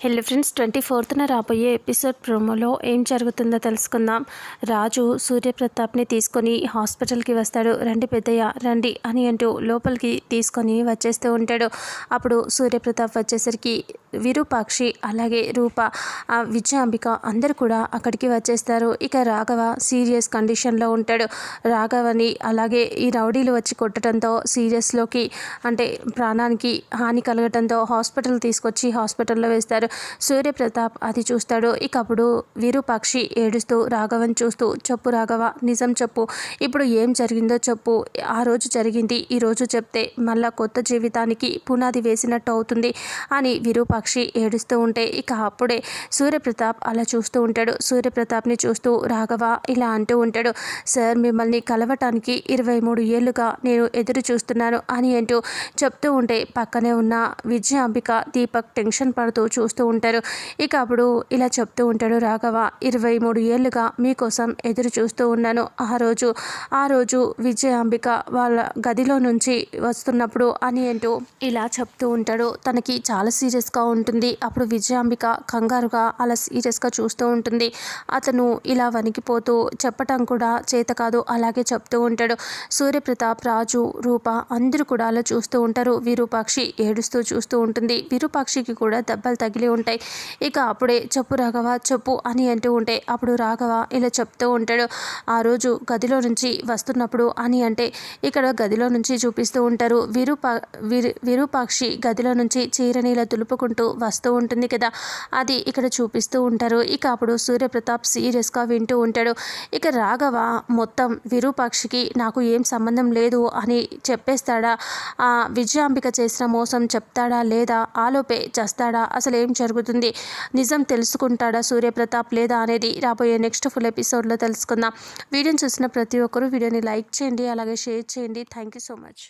Hello friends twenty ఫోర్త్న రాబోయే episode ప్రోమోలో ఏం జరుగుతుందో తెలుసుకుందాం. రాజు సూర్యప్రతాప్ని తీసుకొని హాస్పిటల్కి వస్తాడు. రండి పెద్దయ్య రండి అని అంటూ లోపలికి తీసుకొని వచ్చేస్తూ ఉంటాడు. అప్పుడు సూర్యప్రతాప్ వచ్చేసరికి విరూపాక్షి అలాగే రూప విజయాంబిక అందరూ కూడా అక్కడికి వచ్చేస్తారు. ఇక రాఘవ సీరియస్ కండిషన్లో ఉంటాడు. రాఘవని అలాగే ఈ రౌడీలు వచ్చి కొట్టడంతో సీరియస్లోకి అంటే ప్రాణానికి హాని కలగడంతో హాస్పిటల్ తీసుకొచ్చి హాస్పిటల్లో వేస్తారు. సూర్యప్రతాప్ అది చూస్తాడు. ఇక అప్పుడు విరూపాక్షి ఏడుస్తూ రాఘవన్ చూస్తూ చెప్పు రాఘవ నిజం చెప్పు. ఇప్పుడు ఏం జరిగిందో చెప్పు. ఆ రోజు జరిగింది. ఈరోజు చెప్తే మళ్ళా కొత్త జీవితానికి పునాది వేసినట్టు అవుతుంది అని విరూపాక్షి ఏడుస్తూ ఉంటే ఇక అప్పుడే సూర్యప్రతాప్ అలా చూస్తూ ఉంటాడు. సూర్యప్రతాప్ని చూస్తూ రాఘవ ఇలా అంటూ ఉంటాడు సార్ మిమ్మల్ని కలవటానికి ఇరవై మూడు ఏళ్ళుగా నేను ఎదురు చూస్తున్నాను అని అంటూ చెప్తూ ఉంటే పక్కనే ఉన్న విజయాంబిక దీపక్ టెన్షన్ పడుతూ చూస్తూ ఉంటారు. ఇక అప్పుడు ఇలా చెప్తూ ఉంటాడు రాఘవ ఇరవై మూడు ఏళ్ళుగా మీకోసం ఎదురు చూస్తూ ఉన్నాను. ఆ రోజు ఆ రోజు విజయాంబిక వాళ్ళ గదిలో నుంచి వస్తున్నప్పుడు అని అంటూ ఇలా చెప్తూ ఉంటాడు. తనకి చాలా సీరియస్గా ఉంటుంది. అప్పుడు విజయాంబిక కంగారుగా అలా సీరియస్గా చూస్తూ ఉంటుంది. అతను ఇలా వణికిపోతూ చెప్పటం కూడా చేత కాదు. అలాగే చెప్తూ ఉంటాడు. సూర్యప్రతాప్ రాజు రూప అందరూ కూడా అలా చూస్తూ ఉంటారు. విరూపాక్షి ఏడుస్తూ చూస్తూ ఉంటుంది. విరూపాక్షికి కూడా దెబ్బలు తగిలి ఉంటాయి. ఇక అప్పుడే చెప్పు రాఘవ చెప్పు అని అంటూ ఉంటే అప్పుడు రాఘవ ఇలా చెప్తూ ఉంటాడు. ఆ రోజు గదిలో నుంచి వస్తున్నప్పుడు అని అంటే ఇక్కడ గదిలో నుంచి చూపిస్తూ ఉంటారు. విరూపా విరు విరూపాక్షి గదిలో నుంచి చీరనీల తులుపుకుంటూ వస్తూ ఉంటుంది కదా. అది ఇక్కడ చూపిస్తూ ఉంటారు. ఇక అప్పుడు సూర్యప్రతాప్ సీరియస్గా వింటూ ఉంటాడు. ఇక రాఘవ మొత్తం విరూపాక్షికి నాకు ఏం సంబంధం లేదు అని చెప్పేస్తాడా? ఆ విజయాంబిక చేసిన మోసం చెప్తాడా లేదా? ఆలోపే చేస్తాడా? అసలు ఏం జరుగుతుంది. నిజం తెలుసుకుంటాడా సూర్యప్రతాప్ లేదా అనేది రాబోయే నెక్స్ట్ ఫుల్ ఎపిసోడ్లో తెలుసుకుందాం. వీడియోని చూసిన ప్రతి ఒక్కరూ వీడియోని లైక్ చేయండి అలాగే షేర్ చేయండి. Thank you so much.